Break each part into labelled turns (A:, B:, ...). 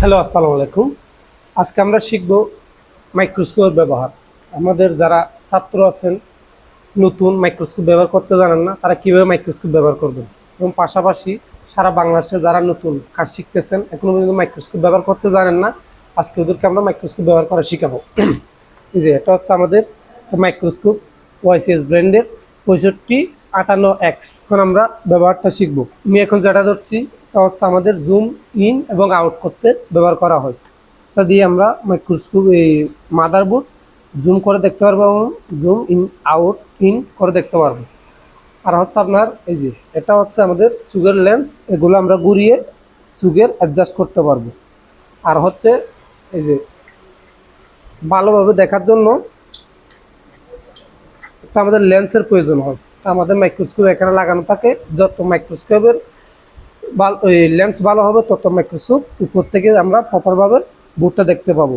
A: Hello, আসসালামু আলাইকুম। আজকে আমরা শিখব মাইক্রোস্কোপের ব্যবহার। আমাদের যারা ছাত্র আছেন, নতুন মাইক্রোস্কোপ ব্যবহার করতে জানেন না, তারা কীভাবে মাইক্রোস্কোপ ব্যবহার করবেন? এবং পাশাপাশি সারা বাংলাদেশে যারা নতুন কাজ শিখতেছেন এখনও পর্যন্ত মাইক্রোস্কোপ ব্যবহার করতে জানেন না, আজকে ওদেরকে আমরা মাইক্রোস্কোপ ব্যবহার করা শেখাবো। এই যে, এটা হচ্ছে আমাদের মাইক্রোস্কোপ ওয়াইসিএস ব্র্যান্ডের পঁয়ষট্টি আটান্ন এক্স এখন আমরা ব্যবহারটা শিখব। আমি এখন যেটা ধরছি তা হচ্ছে আমাদের জুম ইন এবং আউট করতে ব্যবহার করা হয়। এটা দিয়ে আমরা মাইক্রোস্কোপ এই মাদারবোর্ড জুম করে দেখতে পারব এবং জুম ইন আউট ইন করে দেখতে পারব। আর হচ্ছে আপনার এই যে, এটা হচ্ছে আমাদের সুগের লেন্স এগুলো আমরা ঘুরিয়ে সুগের অ্যাডজাস্ট করতে পারব। আর হচ্ছে এই যে, ভালোভাবে দেখার জন্য আমাদের লেন্সের প্রয়োজন হয়। আমাদের মাইক্রোস্কোপ এখানে লাগানো থাকে, যত মাইক্রোস্কোপের ভালো লেন্স ভালো হবে, তত মাইক্রোস্কোপ উপর থেকে আমরা প্রপারভাবে বুটটা দেখতে পাবো।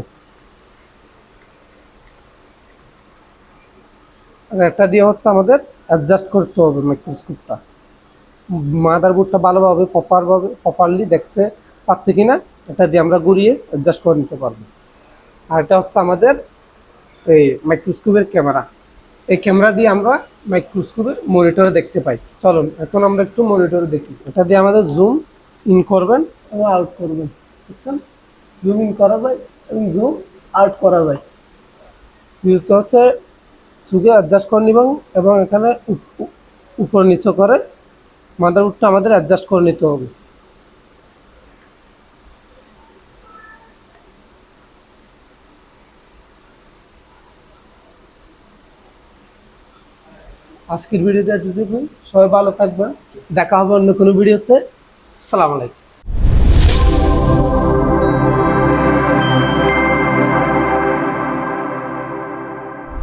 A: আর এটা দিয়ে হচ্ছে আমাদের অ্যাডজাস্ট করতে হবে মাইক্রোস্কোপটা মাদার বোর্ডটা ভালোভাবে প্রপারভাবে প্রপারলি দেখতে পাচ্ছি কিনা, এটা দিয়ে আমরা ঘুরিয়ে অ্যাডজাস্ট করে নিতে পারব। আর এটা হচ্ছে আমাদের এই মাইক্রোস্কোপের ক্যামেরা এই ক্যামেরা দিয়ে আমরা মাইক্রোস্কোপের মনিটরে দেখতে পাই। চলুন, এখন আমরা একটু মনিটরে দেখি। এটা দিয়ে আমাদের জুম ইন করবেন এবং আউট করবেন। বুঝছেন জুম ইন করা যায় এবং জুম আউট করা যায়। যেহেতু হচ্ছে চুকে অ্যাডজাস্ট করে নিবেন এবং এখানে উপ- উপ- উপর নিচে করে মাদারবোর্ডটা আমাদের অ্যাডজাস্ট করে নিতে হবে। আজকের ভিডিওটা এতটুকু সবাই ভালো থাকবেন। দেখা হবে অন্য কোনো ভিডিওতে। সালাম আলাইকুম।